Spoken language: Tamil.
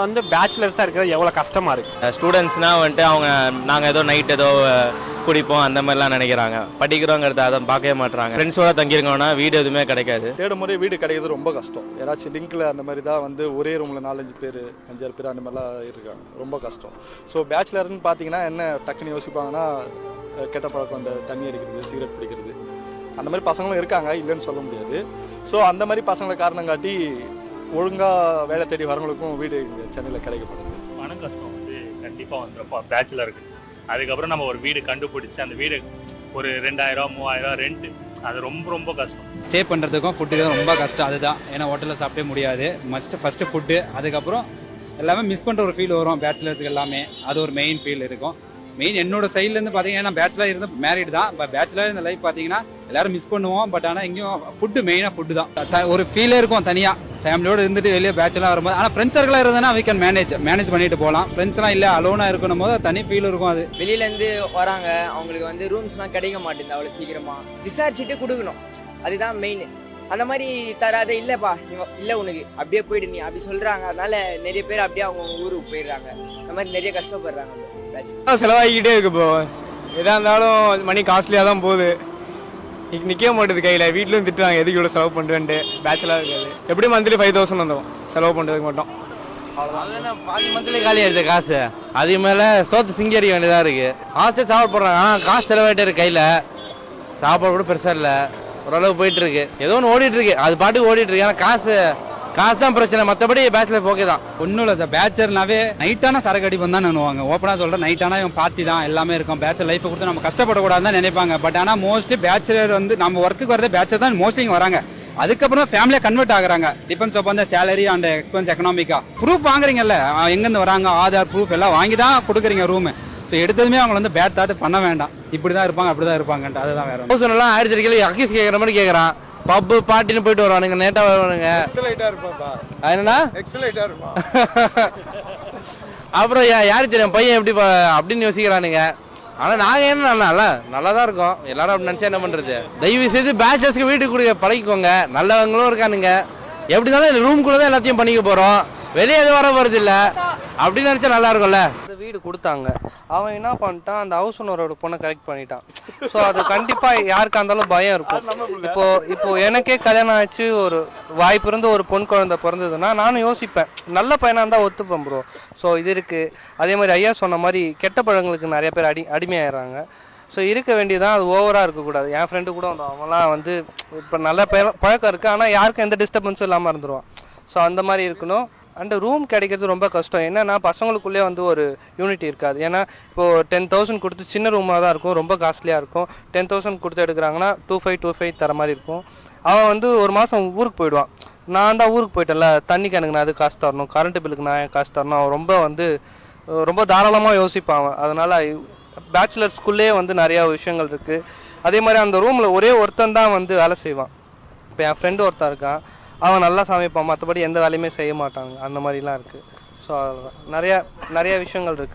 வந்து பேச்சுலர்ஸாக இருக்கிறது எவ்வளோ கஷ்டமாக இருக்குது ஸ்டூடெண்ட்ஸ்னால் வந்துட்டு அவங்க நாங்கள் ஏதோ நைட் ஏதோ குடிப்போம் அந்த மாதிரிலாம் நினைக்கிறாங்க. படிக்கிறோங்கிறத அதை பார்க்கவே மாட்றாங்க. ஃப்ரெண்ட்ஸோட தங்கியிருக்கோம்னா வீடு எதுவுமே கிடைக்காது. தேடும் முறை வீடு கிடைக்கிறது ரொம்ப கஷ்டம். யாராச்சும் லிங்க்ல அந்த மாதிரி தான் வந்து ஒரே ரூமில் நாலஞ்சு பேர் அஞ்சாறு பேர் அந்த மாதிரிலாம் இருக்காங்க. ரொம்ப கஷ்டம். ஸோ பேச்சுலர்னு பார்த்தீங்கன்னா என்ன டக்குன்னு யோசிப்பாங்கன்னா கெட்ட பழக்கம் அந்த தண்ணி அடிக்கிறது சிகரெட் பிடிக்கிறது. அந்த மாதிரி பசங்களும் இருக்காங்க இல்லைன்னு சொல்ல முடியாது. ஸோ அந்த மாதிரி பசங்களை காரணம் காட்டி ஒழுங்காக வேலை தேடி வரவங்களுக்கும் வீடு இங்கே சென்னையில் கிடைக்கப்படுது பணம் கஷ்டம் வந்து கண்டிப்பாக வந்துருப்போம் பேச்சுலருக்கு அதுக்கப்புறம் நம்ம ஒரு வீடு கண்டுபிடிச்சு அந்த வீடு ஒரு ரெண்டாயிரம் மூவாயிரம் ரெண்ட். அது ரொம்ப ரொம்ப கஷ்டம். ஸ்டே பண்ணுறதுக்கும் ஃபுட்டுக்கும் ரொம்ப கஷ்டம். அதுதான். ஏன்னா ஹோட்டலில் சாப்பிட்டே முடியாது. மஸ்ட் ஃபஸ்ட்டு ஃபுட்டு அதுக்கப்புறம் எல்லாமே மிஸ் பண்ணுற ஒரு ஃபீல் வரும். பேச்சுலர்ஸ்க்கு எல்லாமே. அது ஒரு மெயின் ஃபீல் இருக்கும். மெயின் என்னோட சைட்லேருந்து பார்த்தீங்கன்னா நான் பேச்சுலர் இருந்து மேரிட் தான். இப்போ பேச்சுலர் இந்த லைஃப் பார்த்தீங்கன்னா எல்லாரும் மிஸ் பண்ணுவோம். பட் ஆனால் எங்கேயும் ஃபுட்டு மெயினாக ஃபுட்டு தான். ஒரு ஃபீலே இருக்கும் தனியாக ஃபேமிலியோடு இருந்துட்டு வெளியே பேச்சுலர் வரும்போது. ஆனால் ஃப்ரெண்ட்ஸ் சர்க்கிளாக இருந்ததுன்னா வி கேன் மேனேஜ் மேனேஜ் பண்ணிட்டு போகலாம் ஃப்ரெண்ட்ஸ்லாம் இல்லை அலோனாக இருக்கணும் போது தனி ஃபீல் இருக்கும் அது. வெளியிலேருந்து வராங்க. அவங்களுக்கு வந்து ரூம்ஸ்லாம் கிடைக்க மாட்டேங்குது அவ்வளோ சீக்கிரமாக விசாரிச்சுட்டு கொடுக்கணும். அதுதான் மெயின் அந்த மாதிரி தராத இல்லைப்பா இல்லை உனக்கு. அப்படியே போயிடு நீ. அப்படி சொல்கிறாங்க அதனால நிறைய பேர் அப்படியே அவங்க ஊருக்கு போயிடுறாங்க. அந்த மாதிரி நிறைய கஷ்டப்படுறாங்க. செலவாகிக்கிட்டே இருக்கு இப்போ எதாக இருந்தாலும் மணி காஸ்ட்லியாக தான் போகுது. இன்னைக்கு நிற்க மாட்டேது கையில். வீட்லையும் திட்டுவாங்க எதுக்கு இவ்வளோ செலவு பண்ணுறேன்ட்டு பேச்சலாக இருக்காது எப்படி மந்த்லி ஃபைவ் தௌசண்ட் வந்துடும் செலவு பண்ணுறதுக்கு மட்டும். பாதி மந்த்லி காலி ஆயிடுது காசு. அதுக்கு மேலே சோத்து சிங்கரிக்க வேண்டியதாக இருக்குது காசே சாப்பாடு போடுறாங்க. ஆனால் காசு செலவாயிட்டே இருக்கு கையில். சாப்பாடு கூட பெருசாக இல்லை. ஓரளவு போயிட்டுருக்கு ஏதோ ஒன்று ஓடிட்டுருக்கு அது பாட்டுக்கு ஓடிட்டுருக்கு ஏன்னா ஆனால் காசு காசு தான் பிரச்சனை மற்றபடி பேச்சுலர் ஓகே தான். ஒன்றும் இல்லை சார் பேச்சர்னாவே நைட்டான சரக்கு அடிப்பம் தான் நினைவாங்க ஓப்பனாக சொல்கிறேன் நைட்டான இவன் பார்ட்டி தான். எல்லாமே இருக்கும். பேச்சர் லைஃப்பை கொடுத்து நம்ம கஷ்டப்படக்கூடாதுன்னு தான் நினைப்பாங்க. பட் ஆனால் மோஸ்ட்லி பேச்சுலர் வந்து நம்ம ஒர்க்குக்கு வரதே பேச்சர் தான். மோஸ்ட்லி இங்கே வராங்க. அதுக்கப்புறம் தான் ஃபேமிலியாக கன்வெர்ட் ஆகுறாங்க. டிபெண்ட்ஸ் அப் அந்த சேலரி அண்ட் எக்ஸ்பென்ஸ் எக்கனாமிக்கா ப்ரூஃப் வாங்குறீங்கல்ல? எங்கேருந்து வராங்க? ஆதார் ப்ரூஃப் எல்லாம் வாங்கி தான் கொடுக்குறீங்க ரூமு ஸோ எடுத்ததுமே அவங்க வந்து பேட் தாட் பண்ண வேண்டாம். இப்படி தான் இருப்பாங்க அப்படி தான் இருப்பாங்கன்ட்டு. அதுதான் வேற எல்லாம் ஆயிரத்தி அடிக்கல அக்கீஸ் கேட்குற மாதிரி கேட்குறான் பப்பு பாட்டின்னு போயிட்டு வருவானுங்க நேட்டாக வருவானுங்க. என்னன்னா அப்புறம் யா- யாருக்கு தெரியும் பையன் எப்படி அப்படின்னு யோசிக்கிறானுங்க. ஆனா நாங்க என்ன நல்லா நல்லா தான் இருக்கோம். எல்லாரும் அப்படி நினைச்சா என்ன பண்றது? தயவு செய்து பேச்சலர்ஸ்க்கு வீட்டுக்கு கொடுக்க பழகிக்கோங்க. நல்லவங்களும் இருக்கானுங்க. எப்படி இருந்தாலும் ரூம்குள்ள தான் எல்லாத்தையும் பண்ணிக்க போறோம். வெளியே எதுவும் வர போறது இல்ல அப்படின்னு நினைச்சா நல்லா இருக்கும்ல? வீடு கொடுத்தாங்க. அவன் என்ன பண்ணிட்டான்? அந்த ஹவுஸ் ஓனரோட பொண்ணை கரெக்ட் பண்ணிட்டான். ஸோ அது கண்டிப்பா யாருக்கா இருந்தாலும் பயம் இருக்கும். இப்போ இப்போ எனக்கே கல்யாணம் ஆச்சு ஒரு வாய்ப்பு இருந்து ஒரு பொன் குழந்தை பிறந்ததுன்னா நானும் யோசிப்பேன். நல்ல பையனா இருந்தா ஒத்துப்பேன் ப்ரோ ஸோ இது இருக்கு. அதே மாதிரி ஐயா சொன்ன மாதிரி கெட்ட பழங்களுக்கு நிறைய பேர் அடி அடிமையாயிடுறாங்க. ஸோ இருக்க வேண்டியதான் அது ஓவராக இருக்கக்கூடாது. என் ஃப்ரெண்டு கூட வந்து அவன்லாம் வந்து இப்போ நல்ல பழ- பழக்கம் இருக்குது ஆனால் யாருக்கும் எந்த டிஸ்டர்பன்ஸும் இல்லாமல் இருந்துருவான். ஸோ அந்த மாதிரி இருக்கணும். அந்த ரூம் கிடைக்கிறது ரொம்ப கஷ்டம். என்னன்னா பசங்களுக்குள்ளே வந்து ஒரு யூனிட்டி இருக்காது. ஏன்னா இப்போது டென் தௌசண்ட் கொடுத்து சின்ன ரூமாக தான் இருக்கும். ரொம்ப காஸ்ட்லியாக இருக்கும். டென் தௌசண்ட் கொடுத்து எடுக்கிறாங்கன்னா டூ ஃபைவ் டூ ஃபைவ் தர மாதிரி இருக்கும். அவன் வந்து ஒரு மாதம் ஊருக்கு போயிடுவான். நான் தான் ஊருக்கு போயிட்டேன்ல. தண்ணி எனக்கு நான் அது காசு தரணும்? கரண்ட் பில்லுக்கு நான் காசு தரணும்? அவன் ரொம்ப வந்து ரொம்ப தாராளமாக யோசிப்பான் அவன். அதனால் பேச்சுலர்ஸ்குள்ளே வந்து நிறையா விஷயங்கள் இருக்குது அதே மாதிரி அந்த ரூமில் ஒரே ஒருத்தன் தான் வந்து வேலை செய்வான். இப்போ என் ஃப்ரெண்டு ஒருத்தன் இருக்கான். அவன் நல்லா சமைப்பான் மற்றபடி எந்த வேலையுமே செய்ய மாட்டாங்க. அந்த மாதிரிலாம் இருக்குது ஸோ நிறையா நிறையா விஷயங்கள் இருக்குது